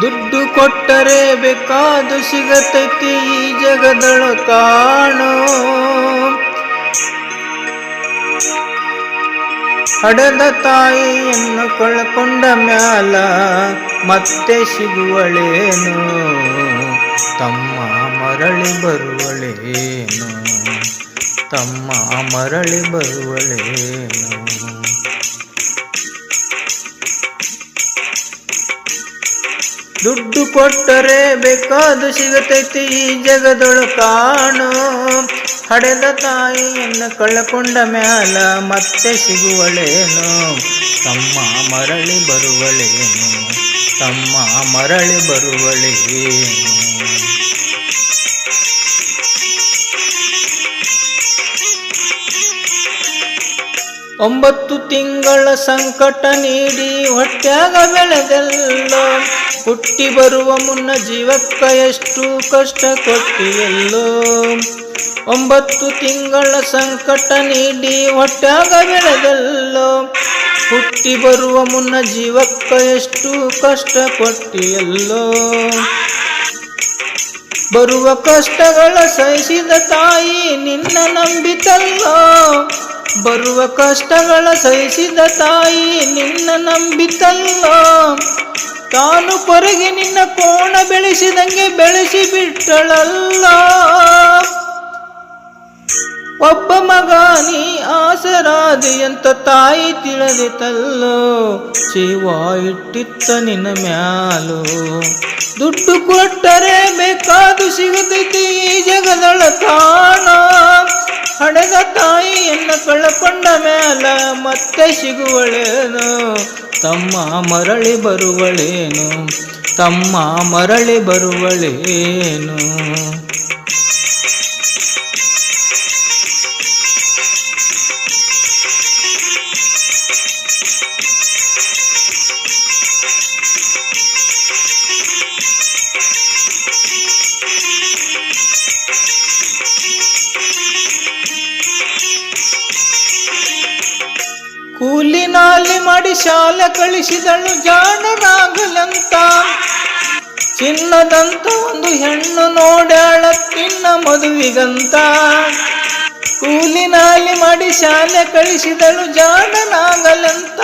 ದುಡ್ಡು ಕೊಟ್ಟರೆ ಬೇಕಾದು ಸಿಗತೈತಿ ಈ ಜಗದಳು ಕಾಣು ಹಡದ ತಾಯಿಯನ್ನು ಕಳ್ಕೊಂಡ ಮ್ಯಾಲ ಮತ್ತೆ ಸಿಗುವಳೇನು? ತಮ್ಮ ಮರಳಿ ಬರುವಳೇನು? ತಮ್ಮ ಮರಳಿ ಬರುವಳೇನು. ದುಡ್ಡು ಕೊಟ್ಟರೆ ಬೇಕಾದು ಸಿಗತೈತಿ ಈ ಜಗದೊಳು ಕಾಣು. ಹಡೆದ ತಾಯಿಯನ್ನು ಕಳ್ಕೊಂಡ ಮ್ಯಾಲ ಮತ್ತೆ ಸಿಗುವಳೇನು. ತಮ್ಮ ಮರಳಿ ಬರುವಳೇನು. ತಮ್ಮ ಮರಳಿ ಬರುವಳೇನು. ಒಂಬತ್ತು ತಿಂಗಳ ಸಂಕಟ ನೀಡಿ ಹೊಟ್ಟ್ಯಾಗ ಬೆಳೆದೆಲ್ಲ, ಹುಟ್ಟಿ ಬರುವ ಮುನ್ನ ಜೀವಕ್ಕ ಎಷ್ಟು ಕಷ್ಟ ಕೊಟ್ಟಿಯಲ್ಲೋ ಒಂಬತ್ತು ತಿಂಗಳ ಸಂಕಟ ನೀಡಿ ಹೊಟ್ಟ್ಯಾಗ ಬೆಳೆದೆಲ್ಲ, ಹುಟ್ಟಿ ಬರುವ ಮುನ್ನ ಜೀವಕ್ಕ ಎಷ್ಟು ಕಷ್ಟ ಕೊಟ್ಟಿಯಲ್ಲೋ ಬರುವ ಕಷ್ಟಗಳ ಸಹಿಸಿದ ತಾಯಿ ನಿನ್ನ ನಂಬಿತಲ್ಲೋ ಬರುವ ಕಷ್ಟಗಳ ಸಹಿಸಿದ ತಾಯಿ ನಿನ್ನ ನಂಬಿತಲ್ಲೋ ತಾನು ಕೊರಗೆ ನಿನ್ನ ಕೋಣ ಬೆಳೆಸಿದಂಗೆ ಬೆಳೆಸಿ ಬಿಟ್ಟಳಲ್ಲ. ಒಬ್ಬ ಮಗ ನೀ ಆಸರಾದಿ ಅಂತ ತಾಯಿ ತಿಳಿದಿತಲ್ಲೋ? ಜೀವ ಇಟ್ಟಿತ್ತ ನಿನ್ನ ಮ್ಯಾಲು? ದುಡ್ಡು ಕೊಟ್ಟರೆ ಬೇಕಾದು ಸಿಗುತ್ತೈತಿ ಈ ಜಗದಳ ತಾಣ. ಹಡೆದ ತಾಯಿಯನ್ನ ಕಳಕೊಂಡ ಮ್ಯಾಲ ಮತ್ತೆ ಸಿಗುವಳೇನು? ತಮ್ಮ ಮರಳಿ ಬರುವಳೇನು? ತಮ್ಮ ಮರಳಿ ಬರುವಳೇನು? ಕೂಲಿ ನಾಲಿ ಮಾಡಿ ಶಾಲ ಕಳಿಸಿದಳು ಜಾಣರಾಗಲಂತ. ಚಿನ್ನದಂತ ಒಂದು ಹೆಣ್ಣು ನೋಡ್ಯಾಳ ತಿನ್ನ ಮದುವಿಗಂತ. ಕೂಲಿ ನಾಲಿ ಮಾಡಿ ಶಾಲೆ ಕಳಿಸಿದಳು ಜಾಣನಾಗಲಂತ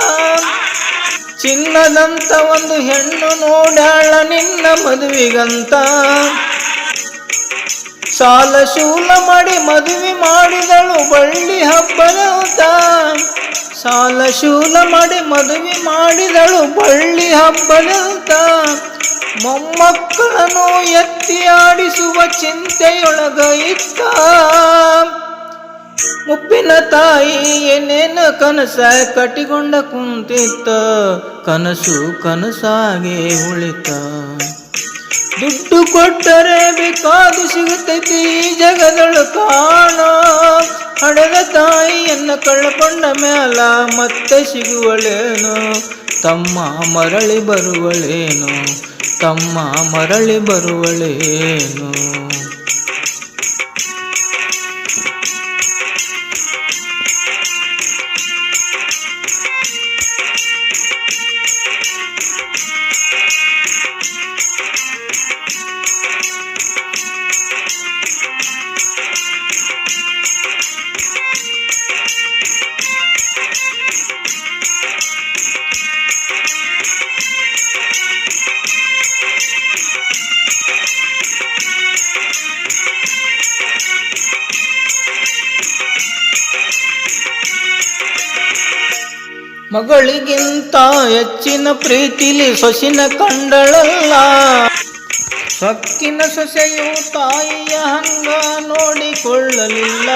ಚಿನ್ನದಂತ ಒಂದು ಹೆಣ್ಣು ನೋಡ್ಯಾಳ ನಿನ್ನ ಮದುವಿಗಂತ. ಸಾಲ ಶೂಲ ಮಾಡಿ ಮದುವೆ ಮಾಡಿದಳು ಬಳ್ಳಿ ಹಬ್ಬದಂತ. ಸಾಲ ಶೂಲ ಮಾಡಿ ಮದುವೆ ಮಾಡಿದಳು ಬಳ್ಳಿ ಹಬ್ಬದಂತ. ಮೊಮ್ಮಕ್ಕಳನ್ನು ಎತ್ತಿ ಆಡಿಸುವ ಚಿಂತೆಯೊಳಗ ಇತ್ತ. ಮುಪ್ಪಿನ ತಾಯಿ ಏನೇನ ಕನಸ ಕಟ್ಟಿಕೊಂಡ ಕುಂತಿತ್ತ. ಕನಸು ಕನಸಾಗೆ ಉಳಿತ. ದುಡ್ಡು ಕೊಟ್ಟರೆ ಬೇಕಾದು ಸಿಗುತ್ತೈತಿ ಜಗದಳು ಕಾಣ. ಹಡೆದ ತಾಯಿಯನ್ನ ಕಳ್ಕೊಂಡ ಮ್ಯಾಲ ಮತ್ತೆ ಸಿಗುವಳೇನು? ತಮ್ಮ ಮರಳಿ ಬರುವಳೇನು? ತಮ್ಮ ಮರಳಿ ಬರುವಳೇನು? ಮಗಳಿಗಿಂತ ಹೆಚ್ಚಿನ ಪ್ರೀತಿಲಿ ಸೊಸಿನ ಕಂಡಳಲ್ಲ. ಸೊಕ್ಕಿನ ಸೊಸೆಯು ತಾಯಿಯ ಹಂಗ ನೋಡಿಕೊಳ್ಳಲಿಲ್ಲ.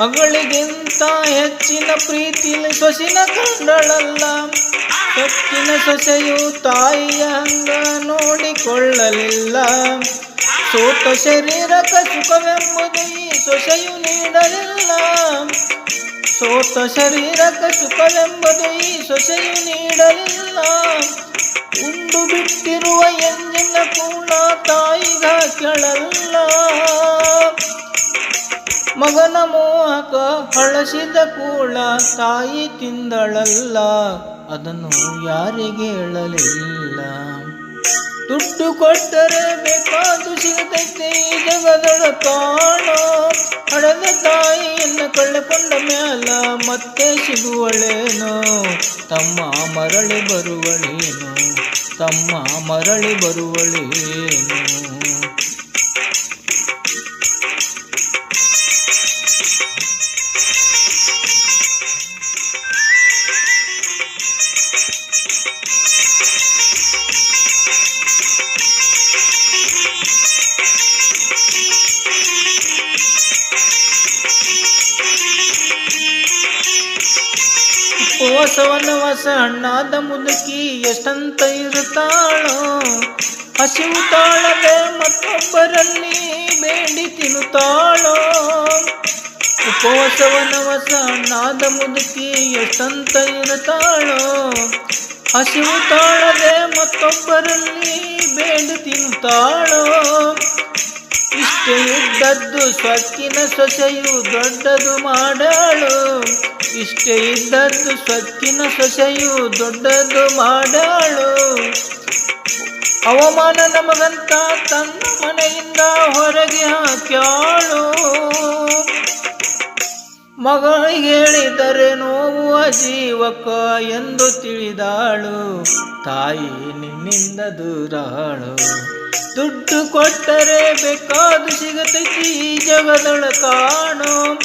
ಮಗಳಿಗಿಂತ ಹೆಚ್ಚಿನ ಪ್ರೀತಿಲಿ ಸೊಸಿನ ಕಂಡಳಲ್ಲ. ಸೊಕ್ಕಿನ ಸೊಸೆಯು ತಾಯಿಯ ಹಂಗ ನೋಡಿಕೊಳ್ಳಲಿಲ್ಲ. ಸೋತ ಶರೀರಕ ಸುಖವೆಂಬುದು ಸೊಸೆಯು ನೀಡಲಿಲ್ಲ. ಸೋತ ಶರೀರಕ ಸುಖವೆಂಬುದು ಈ ಸೊಸೆಯು ನೀಡಲಿಲ್ಲ. ಉಂಡು ಬಿಟ್ಟಿರುವ ಎಂಜಿನ ಕೂಡ ತಾಯಿಗ ಕೆಳಲ್ಲ ಮಗನ ಮೋಹಕ ಹಳಸಿದ ಕೂಳ ತಾಯಿ ತಿಂದಳಲ್ಲ, ಅದನ್ನು ಯಾರಿಗೆ ಹೇಳಲಿಲ್ಲ? ದುಡ್ಡು ಕೊಟ್ಟರೆ ಬೇಕಾದು ಸಿಗತೈತೆ ಜಗದೊಳ ಕಾಣೋ ಹಡದ ತಾಯಿಯನ್ನು ಕಳೆಕೊಂಡ ಮ್ಯಾಲ ಮತ್ತೆ ಸಿಗುವಳೇನೋ? ತಮ್ಮ ಮರಳಿ ಬರುವಳೇನು? ತಮ್ಮ ಮರಳಿ ಬರುವಳೇನು? ಹೊಸ ಹಣ್ಣಾದ ಮುದುಕಿ ಎಷ್ಟಂತ ಇರುತ್ತಾಳೋ ಹಸಿವು ತಾಳದೆ ಮತ್ತೊಬ್ಬರಲ್ಲಿ ಬೇಡಿ ತಿನ್ನುತ್ತಾಳೋ ಉಪವಾಸವನ ಹೊಸ ಹಣ್ಣಾದ ಮುದುಕಿ ಎಷ್ಟಂತ ಇರುತ್ತಾಳೋ ಹಸಿವು ತಾಳದೆ ಮತ್ತೊಬ್ಬರಲ್ಲಿ ಬೇಡಿ ತಿನ್ನುತ್ತಾಳೋ ಇಷ್ಟೇ ಇದ್ದದ್ದು ಸ್ವಕ್ಕಿನ ಸೊಸೆಯು ದೊಡ್ಡದು ಮಾಡಾಳು ಇಷ್ಟೇ ಇದ್ದದ್ದು ಸ್ವತ್ತಿನ ಸೊಸೆಯು ದೊಡ್ಡದು ಮಾಡಾಳು. ಅವಮಾನ ನಮಗಂತ ತನ್ನ ಮನೆಯಿಂದ ಹೊರಗೆ ಹಾಕ್ಯಾಳು. ಮಗಳಿಗೆ ಹೇಳಿದರೆ ನೋವು ಅಜೀವಕ ಎಂದು ತಿಳಿದಾಳು. ತಾಯಿ ನಿನ್ನಿಂದ ದೂರಾಳು. ದುಡ್ಡು ಕೊಟ್ಟರೆ ಬೇಕಾದು ಸಿಗತೈತಿ ಜಗದೊಳ ಕಾಣು.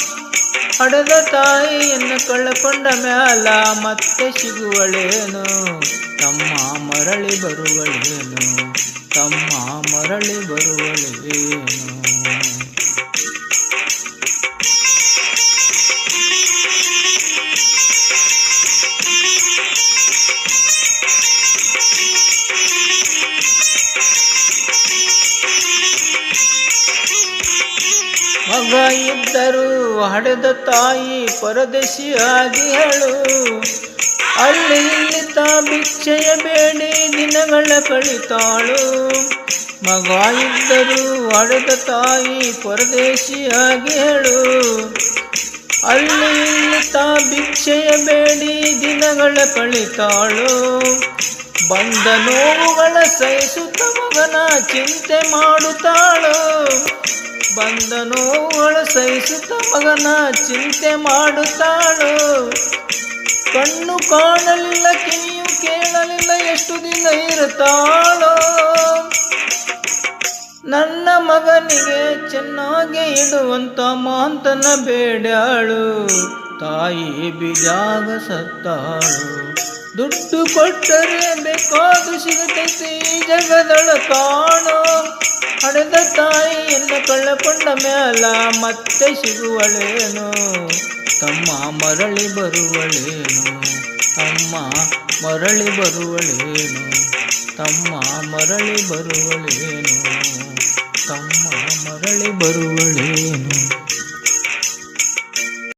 ಹಡದ ತಾಯಿಯನ್ನು ಕಳ್ಕೊಂಡ ಮ್ಯಾಲ ಮತ್ತೆ ಸಿಗುವಳೇನು? ತಮ್ಮ ಮರಳಿ ಬರುವಳೇನು? ತಮ್ಮ ಮರಳಿ ಬರುವಳೇನು? ಮಗ ಇದ್ದರು ಹಡೆದ ತಾಯಿ ಪರದೇಶಿಯಾಗಿ ಹೇಳು. ಅಲ್ಲಿ ಇಲ್ಲಿ ತಾ ಭಿಕ್ಷೆಯ ಬೇಡಿ ದಿನಗಳ ಕಳಿತಾಳು. ಮಗ ಇದ್ದರು ಹಡೆದ ತಾಯಿ ಪರದೇಶಿಯಾಗಿ ಹೇಳು. ಅಲ್ಲಿ ಇಲ್ಲಿ ತಾ ಭಿಕ್ಷೆಯ ಬೇಡಿ ದಿನಗಳ ಕಳಿತಾಳು. ಬಂದ ನೋವುಗಳ ಸಹಿಸುತ್ತ ಮಗನ ಚಿಂತೆ ಮಾಡುತ್ತಾಳು. ಬಂದ ನೋವುಗಳ ಸಹಿಸುತ್ತ ಮಗನ ಚಿಂತೆ ಮಾಡುತ್ತಾಳು. ಕಣ್ಣು ಕಾಣಲಿಲ್ಲ, ಕಿವಿಯು ಕೇಳಲಿಲ್ಲ, ಎಷ್ಟು ದಿನ ಇರುತ್ತಾಳೋ. ನನ್ನ ಮಗನಿಗೆ ಚೆನ್ನಾಗಿ ಇಡುವಂತ ಮಾಂತನ ಬೇಡಾಳು ತಾಯಿ ಬಿಜಾಗ ಸತ್ತಾಳು. ದುಡ್ಡು ಕೊಟ್ಟರೆ ಬೇಕಾದು ಸಿಗುತ್ತೈತಿ ಜಗದೊಳ ಕಾಣೋ. ಹಣದ ತಾಯಿಯನ್ನು ಕಳ್ಳಕೊಂಡ ಮೇಲ ಮತ್ತೆ ಸಿಗುವಳೇನು? ತಮ್ಮ ಮರಳಿ ಬರುವಳೇನು? ತಮ್ಮ ಮರಳಿ ಬರುವಳೇನು? ತಮ್ಮ ಮರಳಿ ಬರುವಳೇನು? ತಮ್ಮ ಮರಳಿ ಬರುವಳೇನು?